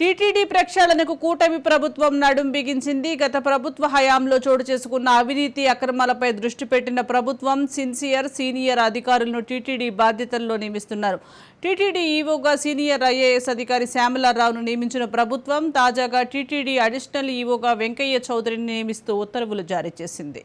TTD ప్రక్షాళనకు కూటమి ప్రభుత్వం నడుం బిగించింది. గత ప్రభుత్వ హయాంలో చోటు చేసుకున్న అవినీతి అక్రమాలపై దృష్టి పెట్టిన ప్రభుత్వం సిన్సియర్ సీనియర్ అధికారులను టీటీడీ బాధ్యతల్లో నియమిస్తున్నారు. టీటీడీ ఈవోగా సీనియర్ ఐఏఎస్ అధికారి శ్యామలారావును నియమించిన ప్రభుత్వం తాజాగా టీటీడీ అడిషనల్ ఈవోగా వెంకయ్య చౌదరిని నియమిస్తూ ఉత్తర్వులు జారీ చేసింది.